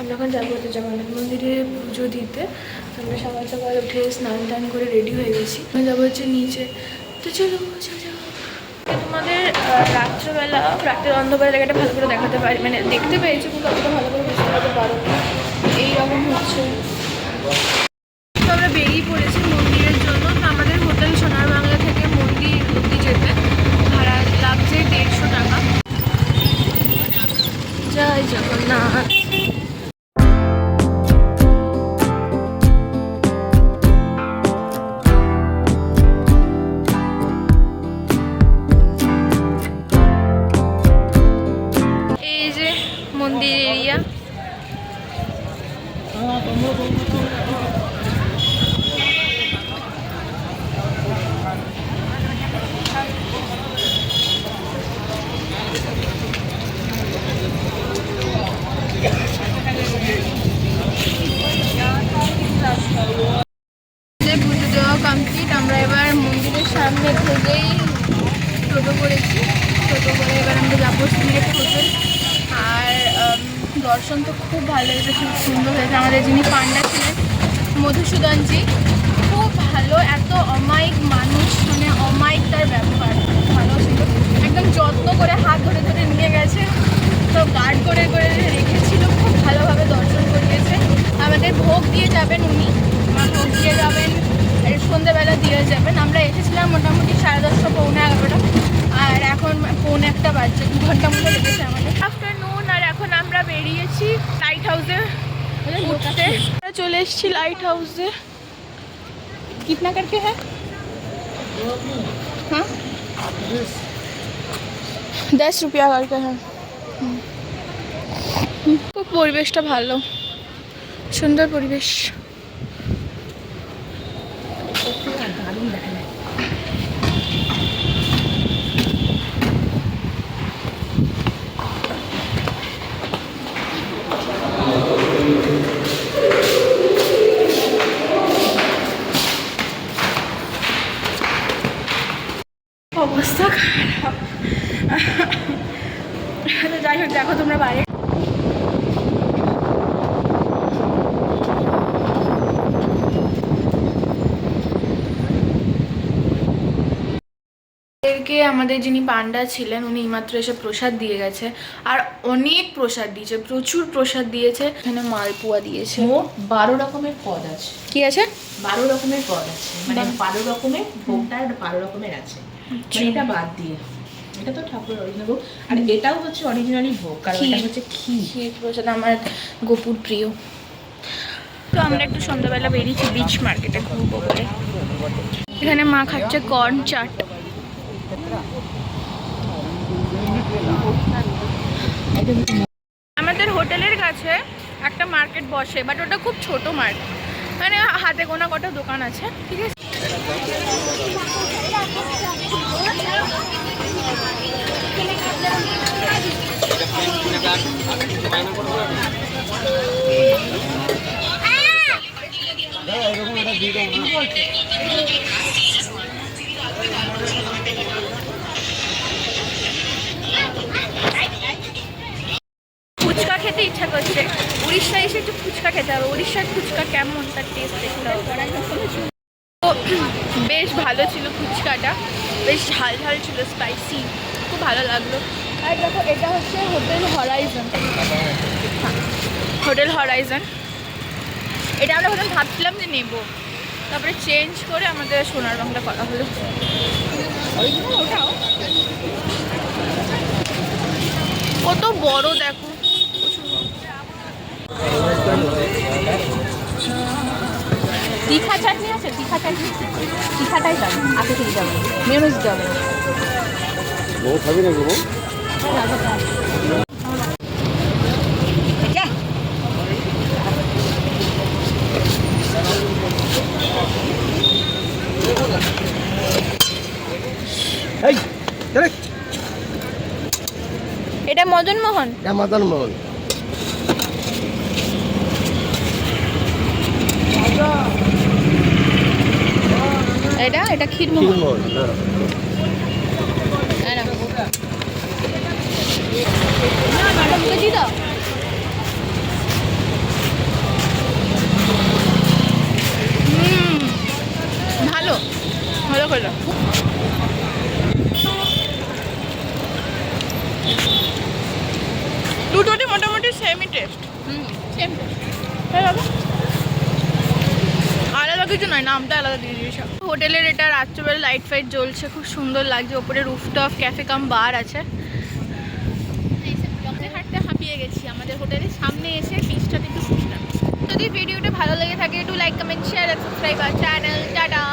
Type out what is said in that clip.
আমরা এখন যাব জগন্নাথ মন্দিরে পুজো দিতে। আমরা সকাল সকাল উঠে স্নান টান করে রেডি হয়ে গেছি। আমরা যাব হচ্ছে নিচে। তো চলো চলো তোমাদের রাত্রেবেলা, রাতের অন্ধকারে জায়গাটা ভালো করে দেখাতে পারি মানে দেখতে পেয়েছি, কিন্তু অতটা ভালো করে বুঝতে পারতে পারো এইরকম হচ্ছে। তো আমরা বেরিয়ে পড়েছি মন্দিরের জন্য। তো আমাদের হোটেল সোনার বাংলা থেকে মন্দির অব্দি যেতে ভাড়া লাগছে দেড়শো টাকা। জয় জগন্নাথ। দর্শন তো খুব ভালো হয়েছে খুব সুন্দর হয়েছে। আমাদের যিনি পান্ডা ছিলেন, মধুসূদনজি, খুব ভালো, এত অমায়িক মানুষ মানে অমায়িক তার ব্যবহার। ভালো ছিল। একদম যত্ন করে হাত ধরে ধরে নিয়ে গেছে, তো গার্ড করে করে রেখেছিল, খুব ভালোভাবে দর্শন করিয়েছে। আমাদের ভোগ দিয়ে যাবেন উনি ভোগ দিয়ে যাবেন সন্ধ্যেবেলা দিয়ে যাবেন। আমরা এসেছিলাম মোটামুটি সাড়ে দশটা, পৌনে এগারোটা। আর এখন পৌনে একটা বাজছে, দু ঘণ্টা মতো লেগেছে আমাদের। আফটারনুন আর এখন আমরা বেরিয়েছি লাইট হাউসে উঠতে। চলে এসেছি লাইট হাউসে কিতনা করতে হ্যাঁ? হ্যাঁ? দশ রুপিয়া করতে হ্যাঁ। খুব পরিবেশটা ভালো। সুন্দর পরিবেশ। দেখো তোমরা বাইরে। আমাদের যিনি পান্ডা ছিলেন উনি এইমাত্র এসে প্রসাদ দিয়ে গেছে। আর অনেক প্রসাদ দিয়েছে প্রচুর প্রসাদ দিয়েছে। এখানে মালপোয়া দিয়েছে। মোট বারো রকমের পদ আছে। কি আছে? বারো রকমের পদ আছে। মানে বারো। রকমের ভোগটা বারো রকমের আছে। মানে এটা বাদ দিয়ে। এটা তো ঠাকুরের অরিজিনাল ভোগ আর এটাও হচ্ছে অরিজিনালি ভোগ কারণ এটা হচ্ছে ক্ষীর। প্রসাদ আমার গোপুর প্রিয়। তো আমরা একটু সন্ধ্যাবেলা বেরিয়েছি বিচ মার্কেটে ঘুরবো বলে। এখানে মা খাচ্ছে কর্ন চাট আমাদের হোটেলের কাছে একটা মার্কেট বসে বাট ওটা খুব ছোট মার্কেট মানে হাতে গোনা কটা দোকান আছে ঠিক আছে? ফুচকা খেতে ইচ্ছা করছে। উড়িষ্যা এসে একটু ফুচকা খেতে হবে। উড়িষ্যার ফুচকা কেমন? তার টেস্ট দেখতে হবে। বেশ ভালো ছিল ফুচকাটা, বেশ ঝাল ঝাল ছিল স্পাইসি খুব ভালো লাগল। আর দেখো, এটা হচ্ছে হোটেল হরাইজন হোটেল হরাইজন এটা আমরা প্রথম ভাবছিলাম যে নেব। তারপরে চেঞ্জ করে আমাদের সোনার বাংলা করা হলো। কত বড় দেখো। তীখা চাটনি আছে? তীখা চাটনি? তীখাটাই যাবে। আগে থেকে যাবে। মেয়নিজ যাবে। বউ খাবি নাকি বউ? এটা মদন মোহন এটা মদন মোহন এটা ক্ষীরমোহন। হ্যাঁ। হ্যাঁ, ভালো। ভালো দুটোটি মোটামুটি সেমই টেস্ট হুম সেম টেস্ট হ্যাঁ বাবা। কিছু নয়, নামটা আলাদা দিয়ে দিয়েছে। হোটেলের এটা রাত্রেবেলা লাইট ফাইট জ্বলছে, খুব সুন্দর লাগছে। ওপরে রুফটপ ক্যাফে কাম বার আছে। হাঁটতে হাঁপিয়ে গেছি, আমাদের হোটেলের সামনে এসে বিচটাতে একটু যদি ভিডিওটা ভালো লেগে থাকে, একটু লাইক কমেন্ট শেয়ার সাবস্ক্রাইব আর চ্যানেল টাটা!